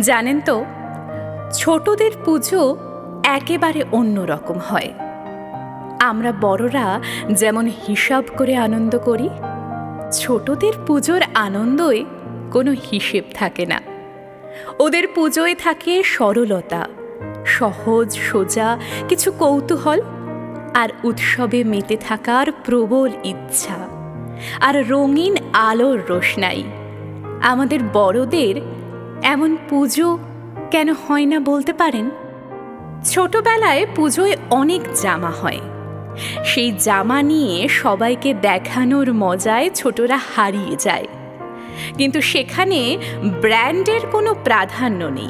জানেন তো, ছোটদের পুজো একেবারে অন্য রকম হয়। আমরা বড়রা যেমন হিসাব করে আনন্দ করি, ছোটদের পুজোর আনন্দই কোনো হিসেব থাকে না। ওদের পুজোয় থাকে সরলতা, সহজ, সোজা, কিছু কৌতূহল আর উৎসবে মেতে থাকার প্রবল ইচ্ছা। আর রঙিন আলোর রোশনাই। আমাদের বড়দের এমন পুজো কেন হয় না বলতে পারেন? ছোটবেলায় পুজোয় অনেক জামা হয়। সেই জামা নিয়ে সবাইকে দেখানোর মজায় ছোটরা হারিয়ে যায়। কিন্তু সেখানে ব্র্যান্ডের কোনো প্রাধান্য নেই।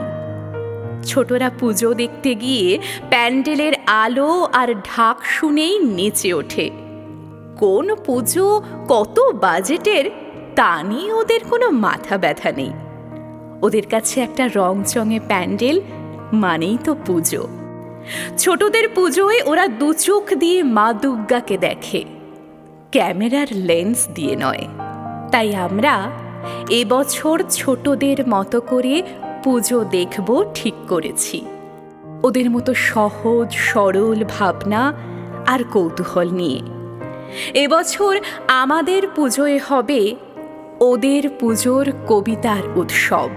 ছোটরা পুজো দেখতে গিয়ে প্যান্ডেলের আলো আর ঢাক শুনেই নেচে ওঠে। কোন পুজো কত বাজেটের তা নিয়ে ওদের কোনো মাথা ব্যথা নেই। ওদের কাছে একটা রংচঙে প্যান্ডেল, মানেই তো পুজো। ছোটদের পুজোয় ওরা দু চোখ দিয়ে মা দুর্গাকে দেখে। ক্যামেরার লেন্স দিয়ে নয়। তাই আমরা এবছর ছোটদের মতো করে পুজো দেখব ঠিক করেছি। ওদের মতো সহজ, সরল ভাবনা আর কৌতূহল নিয়ে। এবছর আমাদের পুজোয় হবে ওদের পুজোর কবিতার উৎসব।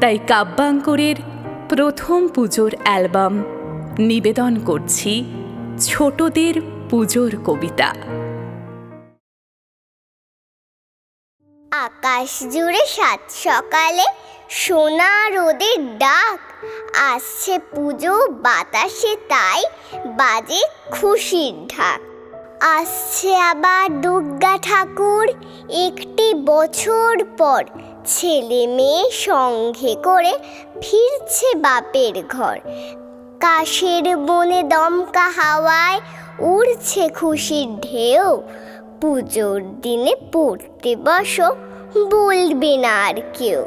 তাই কাব্যাঙ্করের প্রথম পুজোর অ্যালবাম নিবেদন করছি ছোটদের পুজোর কবিতা। আকাশ জুড়ে সাত সকালে সোনা রোদের ডাক। আসছে পুজো বাতাসে তাই বাজে খুশির ঢাক। আসছে আবার দুর্গা ঠাকুর একটি বছর পর। ছেলে মেয়ে সঙ্গে করে ফিরছে বাপের ঘর। কাশের বনে দমকা হাওয়ায় উড়ছে খুশির ঢেউ। পুজোর দিনে পড়তে বসো, বলবে না আর কেউ।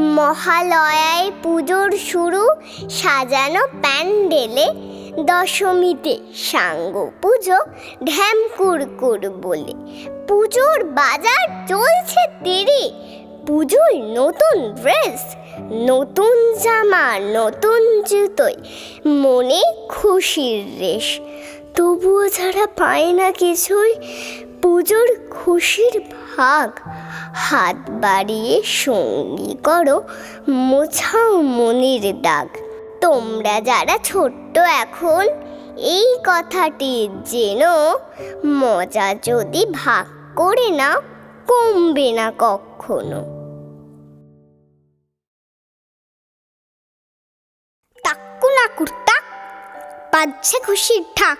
মহালয়ায় পুজোর শুরু, সাজানো প্যান্ডেলে দশমীতে সাঙ্গ পুজো, ঢ্যাম কুরকুর বলে। পুজোর বাজার চলছে দেরি পুজোর নতুন ড্রেস, নতুন জামা, নতুন জুতোয়। মনে খুশির রেশ। তবুও যারা পায় না কিছুই, পুজোর খুশির ভাগ। হাত বাড়িয়ে সঙ্গী করো, মোছাও মনির দাগ। তোমরা যারা ছোট্ট এখন, এই কথাটি যেন মজা যদি ভাগ করে না কমবে না কখনো। টাক্কু না কুর্তাক বাজছে খুশির ঠাক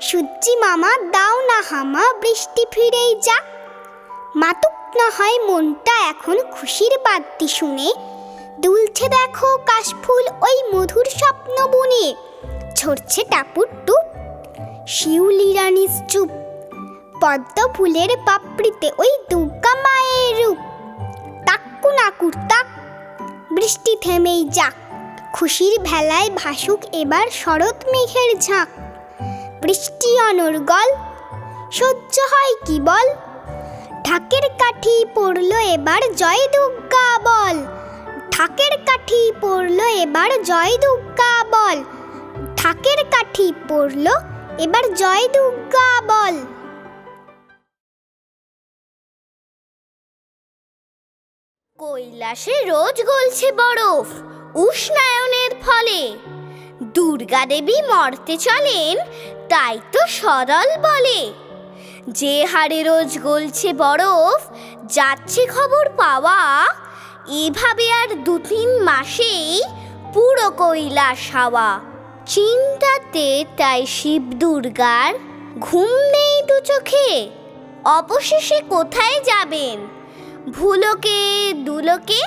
সূর্যি মামা, দাও না হামা, বৃষ্টি ফিরেই যাক। মাতুক না হয় মনটা এখন খুশির বাদ্যি শুনে দুলছে দেখো কাশফুল ওই মধুর স্বপ্ন বুনে। ঝরছে টাপুর টুপ। শিউলি রানীর চুপ। পদ্ম ফুলের পাপড়িতে ওই দুর্গা মায়ের রূপ। তাক্কু না কুর্তাক বৃষ্টি থেমেই যাক। খুশির ভেলায় ভাসুক এবার শরৎ মেঘের ঝাঁক। বৃষ্টি অনর্গল সহ্য হয় কি বল? ঢাকের কাঠি পড়ল এবার জয় দুর্গা বল। ঢাকের কাঠি পড়ল এবার জয় দুর্গা বল। ঢাকের কাঠি পড়ল এবার জয় দুর্গা বল। কৈলাসে রোজ গলছে বরফ, উষ্ণায়নের ফলে। দুর্গা দেবী মরতে চলেন, তাই তো সরল বলে। যে হারে রোজ গলছে বরফ, যাচ্ছে খবর পাওয়া এভাবে আর দু তিন মাসেই পুরো কৈলাস হাওয়া। চিন্তাতে তাই শিব দুর্গার ঘুম নেই দু চোখে। অবশেষে কোথায় যাবেন? ভুলোকে, দুলোকে?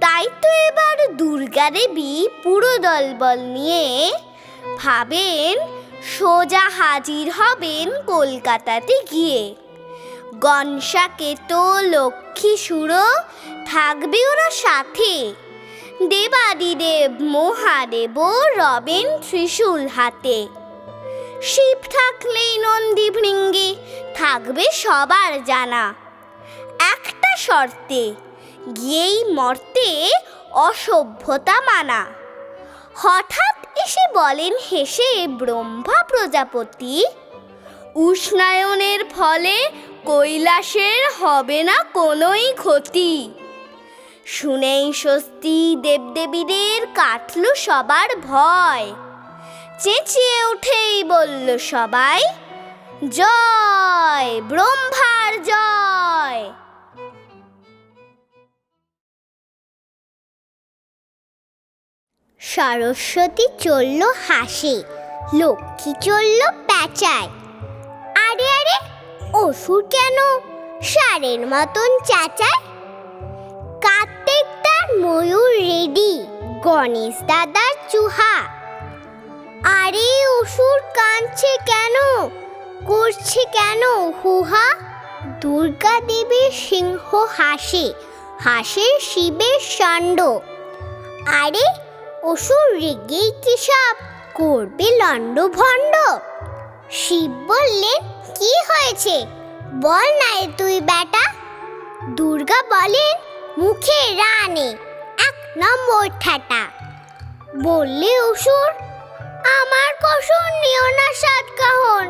তাই তো এবার দুর্গা দেবী পুরো দলবল নিয়ে ভাবেন সোজা হাজির হবেন কলকাতাতে গিয়ে। গনসাকে তো লক্ষ্মী সুরো থাকবে ওরা সাথে। দেবাদিদেব, মহাদেব রবেন ত্রিশূল হাতে। শিব থাকলেই নন্দী ভৃঙ্গে, থাকবে সবার জানা। একটা শর্তে, গিয়েই মর্তে অসভ্যতা মানা। হঠাৎ এসে বলেন হেসে ব্রহ্মা প্রজাপতি, উষ্ণায়নের ফলে কৈলাসের হবে না কোনোই ক্ষতি। শুনেই স্বস্তি দেবদেবীদের কাটল সবার ভয়। চেঁচিয়ে উঠেই বলল সবাই, জয়, ব্রহ্মার জয়! সরস্বতী চলল হাসি, লক্ষ্মী চলল প্যাচায়। আরে আরে, অসুর কেন? সারের মতন চাচায়? ময়ূর রেডি। গণেশ দাদার চুহা। আরে, অসুর কাঁদছে কেন? করছে কেন? হুহা। দুর্গা দেবীর সিংহ হাসে। হাসে শিবের ষণ্ড। আরে, অসুর রেগেই কি সব? করবে লণ্ড ভণ্ড শিব বললেন, কি হয়েছে? বল না তুই বেটা। দুর্গা বলেন, মুখে রানে। নম্বর ঠাটা। বললে অসুর, আমার কসর নিও না সাত কাহন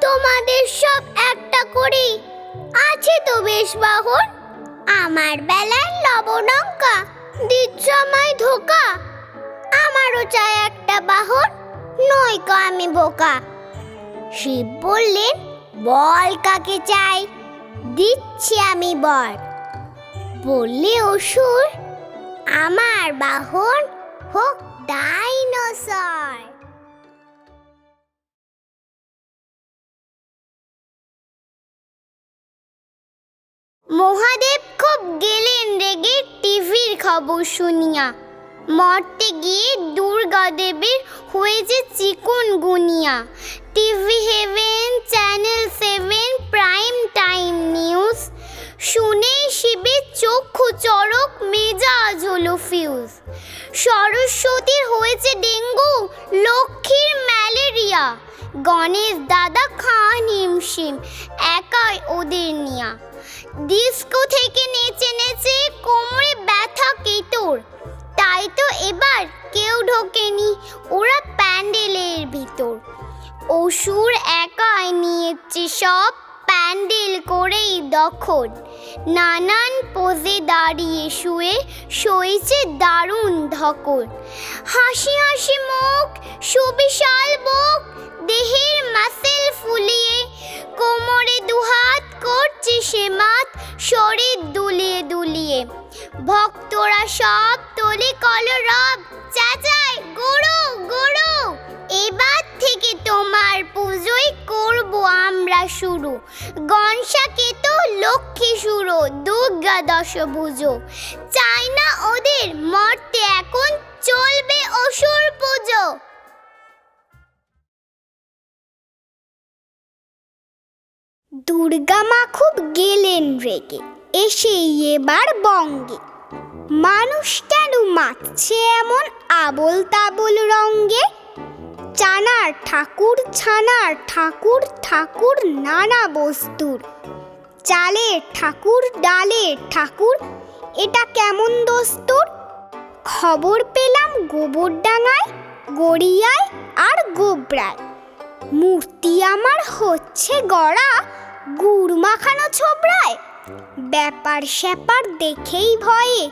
তোমাদের সব একটা করেই আছে তো বেশ বাহন। আমার বেলায় লবণঙ্কা, দিচ্ছ আমায় ধোকা। আমারও চাই একটা বাহন, নয়তো আমি বোকা। শিব বললেন, বল কাকে চাই, দিচ্ছি আমি বর বললে অসুর আমার বাহন হোক ডাইনোসর। মহাদেব খুব গেলেন রেগে টিভির খবর শুনিয়া। মরতে গিয়ে দুর্গা দেবীর হয়েছে chikungunya. TV heaven channel seven, prime time news শুনে শিবের চক্ষু চড়ক মেজাজ হলো ফিউজ। সরস্বতীর হয়েছে ডেঙ্গু, লক্ষ্মীর ম্যালেরিয়া। গণেশ দাদা খান হিমশিম, একাই ওদের নিয়া। ডিস্কো থেকে নেচে নেচে কোমরে ব্যথা কেটোর। তাই তো এবার কেউ ঢোকেনি, ওরা প্যান্ডেলের ভিতর। অসুর একাই নিয়েছে সব প্যান্ডেল করেই দখল। নানান পোজে দাঁড়িয়ে শুয়ে সইছে দারুণ ধকল। হাসি হাসি মুখ, সুবিশাল বুক, দেহের মাসেল ফুলিয়ে কোমরে দুহাত করছে সে মাত, শরীর দুলিয়ে দুলিয়ে। ভক্তরা সব তোলে কলরব চাচাই, গুরু গুরু। এবার থেকে তোমার পুজোই করব আমরা শুরু। গনসাকে তো লক্ষ্মী শুরু, দুর্গা দশ পুজো। চাই না ওদের মরতে, এখন চলবে অসুর পুজো। দুর্গা মা খুব গেলেন রেগে, এসেই এবার বঙ্গে। মানুষ কেন মাতছে এমন আবল তাবল রঙ্গে চানার ঠাকুর ছানার ঠাকুর ঠাকুর নানা বস্তুর। চালে ঠাকুর ডালে ঠাকুর, এটা কেমন দস্তুর? খবর পেলাম গোবরডাঙ্গায় গড়িয়ায় আর গোবরায়। মূর্তি আমার হচ্ছে গড়া, গুড় মাখানো ছোবড়ায়। ব্যাপার স্যাপার দেখেই ভয়ে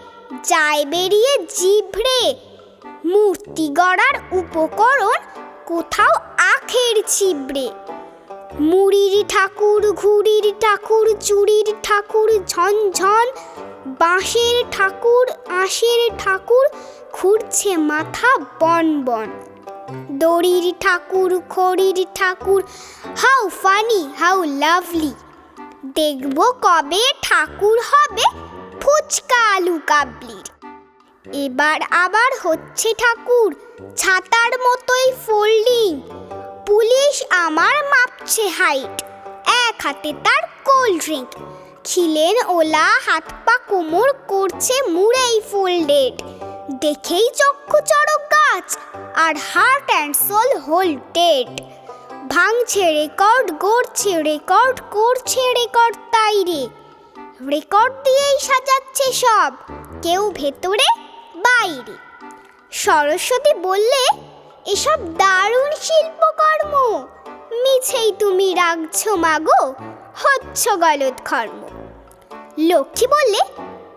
যায় বেরিয়ে জিভড়ে। মূর্তি গড়ার উপকরণ কোথাও আখের ছিবড়ে। মুড়ির ঠাকুর, ঘুড়ির ঠাকুর চুরির ঠাকুর, ঝনঝন বাঁশের ঠাকুর, আঁশের ঠাকুর ঘুরছে মাথা বন বন। দড়ির ঠাকুর, খড়ির ঠাকুর, হাউ ফানি, হাউ লাভলি। দেখব কবে ঠাকুর হবে ফুচকা আলু কাবলির। এবার আবার হচ্ছে ঠাকুর ছাতার মতোই ফোল্ডিং পুলিশ আমার মাপছে হাইট এক হাতে তার কোল্ড ড্রিঙ্ক খিলেন ওলা হাত পা কোমর করছে মুড়েই ফোল্ডেড দেখেই চক্ষু চড়ক গাছ আর হার্ট অ্যান্ড সোল হোল্ডেড ভাঙছে রেকর্ড গড়ছে রেকর্ড করছে রেকর্ড তাই রে। রেকর্ড দিয়েই সাজাচ্ছে সব। কেউ ভেতরে, বাইরে। সরস্বতী বললে, এসব দারুণ শিল্পকর্ম। মিছেই তুমি রাখছো মাগো, হচ্ছ গলৎকর্ম। লক্ষ্মী বললে,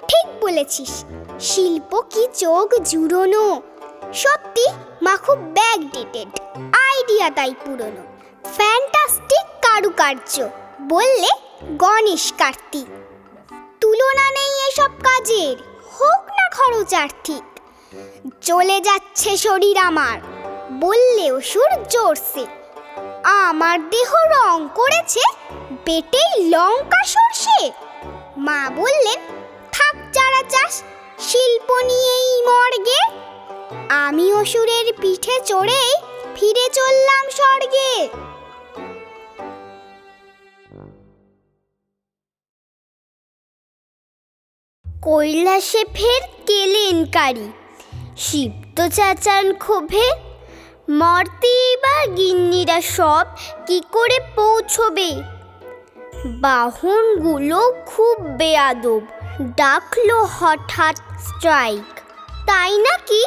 ঠিক বলেছিস। শিল্প কি চোখ জুড়োনো? সত্যি, মা খুব ব্যাক ডেটেড আইডিয়া তাই পুরনো। ফ্যান্টাস্টিক কারুকার্য। বললে, গণেশ কার্তিক, তুলনা নেই এসব কাজের। হোক না খরচ আর্থিক চলে যাচ্ছে শরীর আমার। বললেও সুর জোরসে। আমার দেহ রং করেছে বেটেই লঙ্কা সর্ষে। মা বললেন, থাক যারা চাস শিল্প নিয়েই মর্গে। আমি অসুরের পিঠে চড়েই ফিরে চললাম স্বর্গে। কৈলাসে ফের কেলেনকারি। শিপ্ত চাচান ক্ষোভে। মর্তি বা গিন্নিরা সব কি করে পৌঁছবে? বাহনগুলো খুব বেয়াদব, ডাকলো হঠাৎ স্ট্রাইক। তাই নাকি?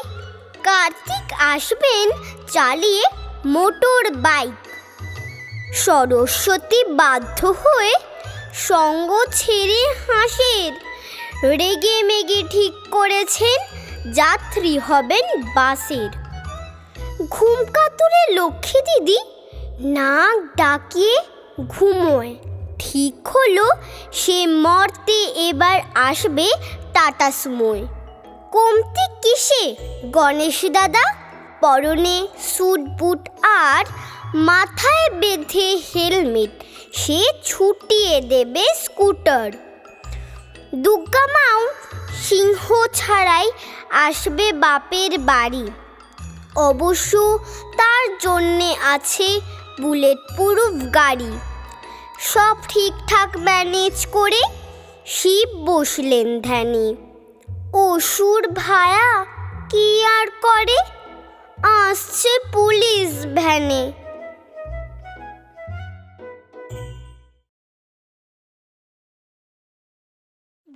কার্তিক আসবেন চালিয়ে মোটর বাইক। সরস্বতী বাধ্য হয়ে সঙ্গ ছেড়ে হাসের। রেগে মেগে ঠিক করেছেন যাত্রী হবেন বাসের। ঘুমকাতুরে লক্ষ্মী দিদি নাক ডাকিয়ে ঘুমোয়। ঠিক হলো, সে মর্তে এবার আসবে টাটা সুমোয়। কমতি কিসে, গণেশ দাদা? পরনে স্যুট বুট আর মাথায় বেঁধে হেলমেট। সে ছুটিয়ে দেবে স্কুটার। দুর্গা মাও সিংহ ছাড়াই আসবে বাপের বাড়ি। অবশ্য তার জন্যে আছে বুলেট প্রুফ গাড়ি। সব ঠিকঠাক ম্যানেজ করে শিব বসলেন ধ্যানে। অসুর ভায়া কি আর করে? আসছে পুলিশ ভ্যানে।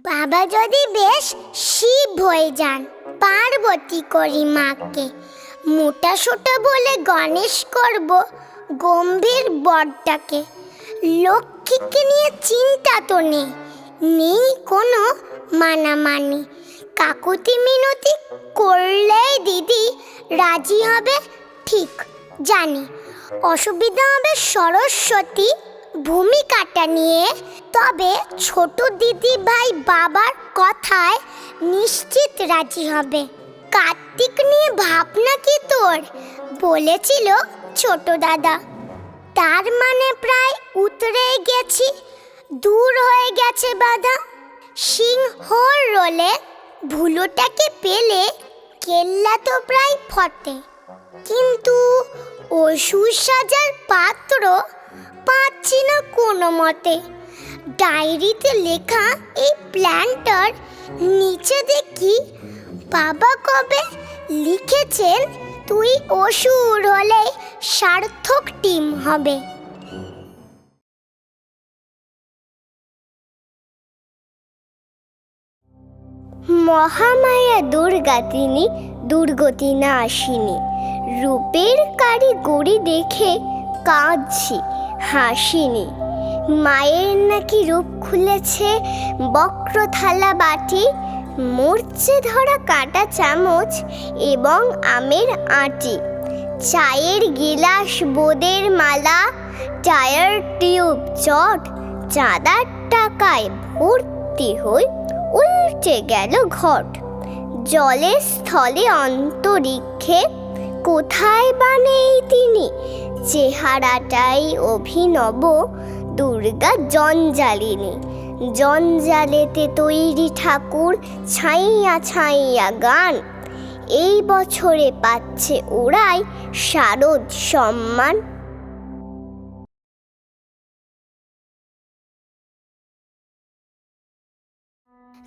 বাবা যদি বেশ শিব হয়ে যান, পার্বতী করি মাকে। মোটা সোটা বলে গণেশ করব গম্ভীর বরটাকে। লক্ষ্মীকে নিয়ে চিন্তা তো নেই নেই কোনো মানামানি। কাকুতি মিনতি করলেই দিদি রাজি হবে, ঠিক, জানি। অসুবিধা হবে সরস্বতী ভূমিকাটা নিয়ে। তবে ছোট দিদি ভাই বাবার কথায় নিশ্চিত রাজি হবে। কার্তিক নিয়ে ভাবনা কি তোর? বলেছিল ছোট দাদা। তার মানে প্রায় উতরে গেছি। দূর হয়ে গেছে বাধা। সিংহর রোলে ভুলোটাকে পেলে কেল্লা তো প্রায় ফটে। কিন্তু অসুর সাজার পাত্র পাচ্ছি না কোনো মতে। ডায়েরিতে লেখা এই প্ল্যানটার নিচে দেখি, বাবা কবে লিখেছেন, তুই অসুর হলে সার্থক টিম হবে। মহামায়া দুর্গা তিনি দুর্গতি না আসিনি। রূপের কারিগরি দেখে কাঁদছি। হাসিনি। মায়ের নাকি রূপ খুলেছে বক্র থালা বাটি, মরচে ধরা কাটা চামচ এবং আমের আটি। চায়ের গিলাস, বোদের মালা, টায়ার টিউব, চট, চাঁদার টাকায় ভর্তি হই উল্টে গেল ঘট। জলে স্থলে অন্তরিক্ষে কোথায় বা নেই তিনি চেহারাটাই অভিনব দুর্গা জঞ্জালিনী। জঞ্জালেতে তৈরি ঠাকুর ছাইয়া ছাইয়া গান। এই বছরে পাচ্ছে ওরাই শারদ সম্মান।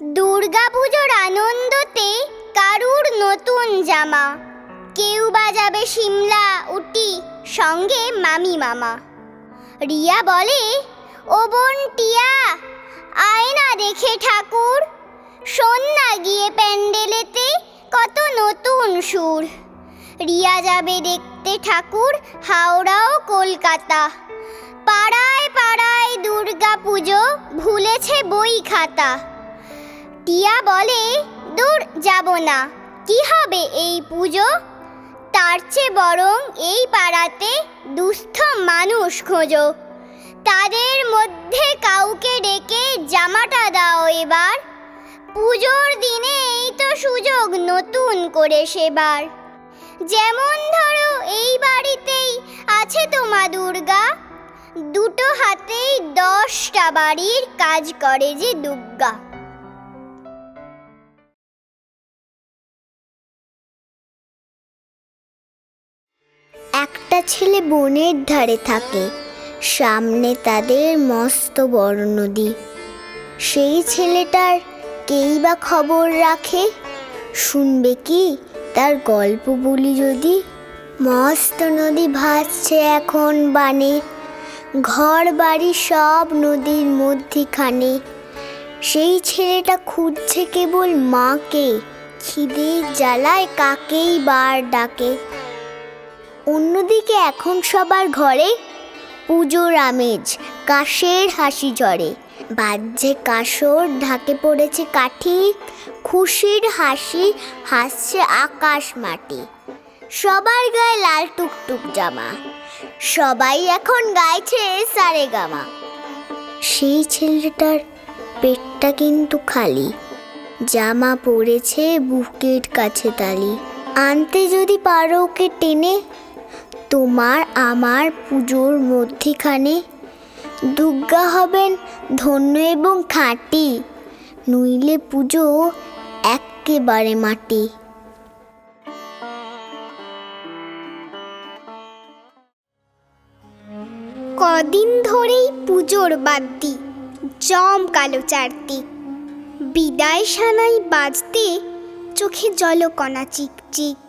দুর্গাপুজোর আনন্দতে কারুর নতুন জামা? কেউ বাজাবে সিমলা উটি সঙ্গে মামি মামা। রিয়া বলে, ও বোন টিয়া আয় না দেখে ঠাকুর। শোন না গিয়ে প্যান্ডেলেতে কত নতুন সুর। রিয়া যাবে দেখতে ঠাকুর হাওড়া ও কলকাতা। পাড়ায় পাড়ায় দুর্গা পুজো ভুলেছে বই খাতা। টিয়া বলে, দূর যাব না। কি হবে এই পুজো? তার চেয়ে বরং এই পাড়াতে দুস্থ মানুষ খোঁজো। তাদের মধ্যে কাউকে ডেকে জামাটা দাও এবার। পুজোর দিনে এই তো সুযোগ নতুন করে সেবার। যেমন ধরো এই বাড়িতেই আছে তো মা দুর্গা। দুটো হাতেই দশটা বাড়ির কাজ করে যে দুর্গা। ছেলে বনের ধারে থাকে। সামনে তাদের মস্ত বড় নদী সেই ছেলেটার কেই বা খবর রাখে? শুনবে কি? তার গল্প বলি যদি। মস্ত নদী ভাসছে এখন বানে। ঘর বাড়ি সব নদীর মধ্যিখানে। সেই ছেলেটা খুঁজছে কেবল মাকে। খিদে জ্বালায় কাকেই বার ডাকে। অন্যদিকে এখন সবার ঘরে পুজোর আমেজ, কাশের হাসি ঝরে। বাজছে কাসর ঢাকে পড়েছে কাঠি, খুশির হাসি, হাসছে আকাশ মাটি। সবার গায়ে লাল টুকটুক জামা, সবাই এখন গাইছে সারে গামা। সেই ছেলেটার পেটটা কিন্তু খালি, জামা পড়েছে বুকের কাছে তালি। আনতে যদি পারো ওকে টেনে তোমার আমার পুজোর মধ্যেখানে দুর্গা হবেন ধন্য এবং খাঁটি, নইলে পুজো একেবারে মাটি। কদিন ধরেই পুজোর বাদ্যি, জম কালো চারতি বিদায় সানাই বাজতে চোখে জলকণা চিকচিক।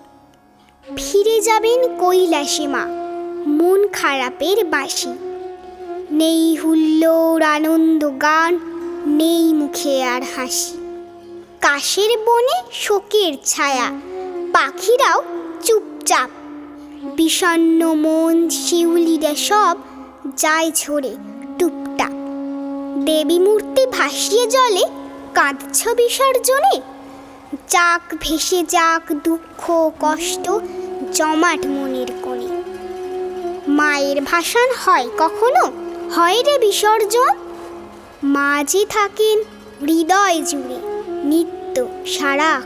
ফিরে যাবেন কৈলাসে মা, মন খারাপের বাসি। নেই হুল্লোড় আনন্দ গান, নেই মুখে আর হাসি। কাশের বনে শোকের ছায়া, পাখিরাও চুপচাপ। বিষণ্ণ মন শিউলিরা সব, যায় ঝরে টুপটাপ। দেবী মূর্তি ভাসিয়ে জলে, কাঁদছ বিসর্জনে যাক, ভেসে যাক দুঃখ, কষ্ট, জমাট মনের কোণে। মায়ের ভাসান হয় কখনো? হয় রে বিসর্জন? মা যে থাকেন হৃদয় জুড়ে, নিত্য সারা